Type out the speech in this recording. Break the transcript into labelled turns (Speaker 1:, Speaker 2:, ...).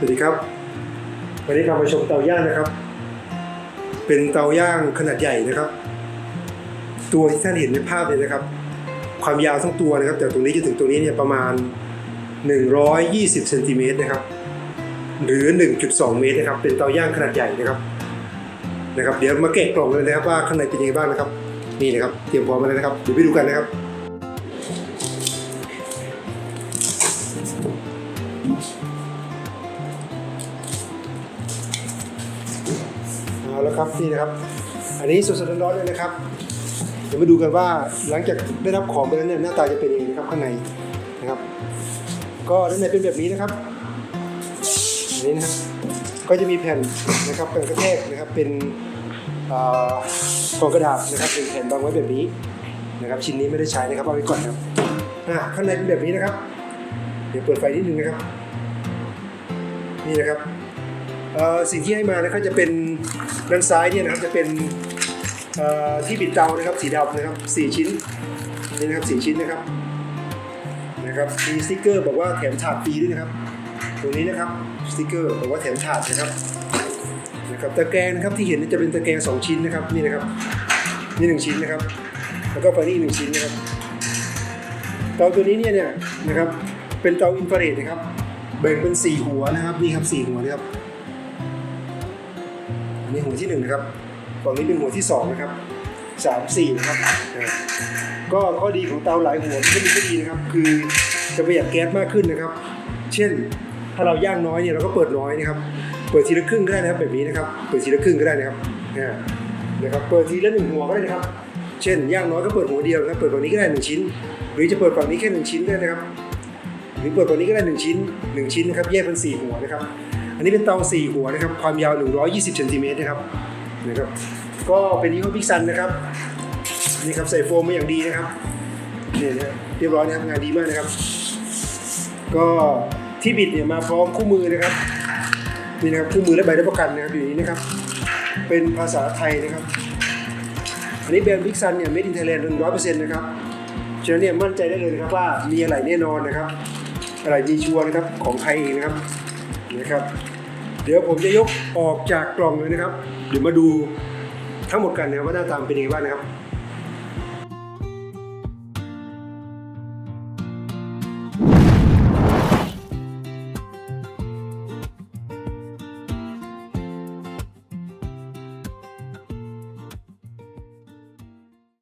Speaker 1: สวัสดีครับ วันนี้เรามาชมเตาย่างนะครับ เป็นเตาย่างขนาดใหญ่นะครับ ตัวที่ท่านเห็นในภาพเลยนะครับ ความยาวทั้งตัวนะครับจากตรงนี้จนถึงตรงนี้เนี่ยประมาณ 120เซนติเมตรนะครับ หรือ 1.2 เมตรนะครับ เป็นเตาย่างขนาดใหญ่นะครับนะครับ เดี๋ยวมาแกะกล่องเลยนะครับว่าข้างในเป็นยังไงบ้างนะครับ นี่นะครับเตรียมพร้อมมาแล้วนะครับเดี๋ยวไปดูกันนะครับ เอาแล้วครับนี่นะครับ อันนี้สดๆร้อนๆเลยนะครับ เดี๋ยวมาดูกันว่าหลังจากได้รับของไปแล้วเนี่ยหน้าตาจะเป็นยังไงนะครับข้างในนะครับ ก็ด้านในเป็นแบบนี้นะครับอันนี้นะครับก็จะมีแผ่นนะครับแผ่นกระแทกนะครับเป็นกองกระดาษนะครับเป็นแผ่นบางไว้แบบนี้นะครับ ชิ้นนี้ไม่ได้ใช้นะครับเอาไว้ก่อนครับอ่าข้างในเป็นแบบนี้นะครับ เดี๋ยวเปิดไฟนิดนึงนะครับ นี่นะครับ สิ่งที่ให้มานะครับจะเป็นด้านซ้ายเนี่ยนะครับจะเป็นที่ปิดเตานะครับสีดำนะครับสี่ชิ้นนี่นะครับสี่ชิ้นนะครับนะครับมีสติกเกอร์บอกว่าแถมถาดฟรีด้วยนะครับตรงนี้นะครับสติกเกอร์บอกว่าแถมถาดนะครับนะครับตะแกรงนะครับที่เห็นจะเป็นตะแกรงสองชิ้นนะครับนี่นะครับนี่หนึ่งชิ้นนะครับ แล้วก็ฝั่งนี้หนึ่งชิ้นนะครับเตาตัวนี้เนี่ยเนี่ยนะครับเป็นเตาอินฟราเรดนะครับแบ่งเป็นสี่หัวนะครับนี่ครับสี่หัวนะครับ อันนี้หัวที่หนึ่งนะครับฝั่งนี้เป็นหัวที่สองนะครับสามสี่นะครับก็ข้อดีของเตาหลายหัวที่มีข้อดีนะครับ คือจะประหยัดแก๊สมากขึ้นนะครับ เช่นถ้าเราย่างน้อยเนี่ยเราก็เปิดน้อยนะครับ เปิดทีละครึ่งก็ได้นะครับแบบนี้นะครับ เปิดทีละครึ่งก็ได้นะครับนะครับ เปิดทีละหนึ่งหัวก็ได้นะครับ เช่นย่างน้อยก็เปิดหัวเดียวนะเปิดฝั่งนี้ก็ได้หนึ่งชิ้น หรือจะเปิดฝั่งนี้แค่หนึ่งชิ้นได้นะครับ หรือเปิดฝั่งนี้ก็ได้หนึ่งชิ้นหนึ่งชิ้นนะครับแยกเป็นสี่หัวนะครับ อันนี้เป็นเตาสี่หัวนะครับ ความยาว 120เซนติเมตรนะครับนะครับ ก็เป็นยี่ห้อพิกซันนะครับ นี่ครับใส่โฟมมาอย่างดีนะครับนี่นะเรียบร้อยนะครับงานดีมากนะครับ ก็ที่บิดเนี่ยมาพร้อมคู่มือนะครับนี่นะครับคู่มือและใบรับประกันนะครับอยู่นนี้นะครับ เป็นภาษาไทยนะครับ อันนี้แบรนด์บิ๊กซันเนี่ย made in Thailand ร้อยเปอร์เซ็นต์นะครับฉะนั้นเนี่ยมั่นใจได้เลยนะครับว่ามีอะไรแน่นอนนะครับอะไรมีชัวร์นะครับของไทยเองนะครับ นะครับ เดี๋ยวผมจะยกออกจากกล่องเลยนะครับ เดี๋ยวมาดูทั้งหมดกันนะครับว่าหน้าตามเป็นยังไงบ้างนะครับ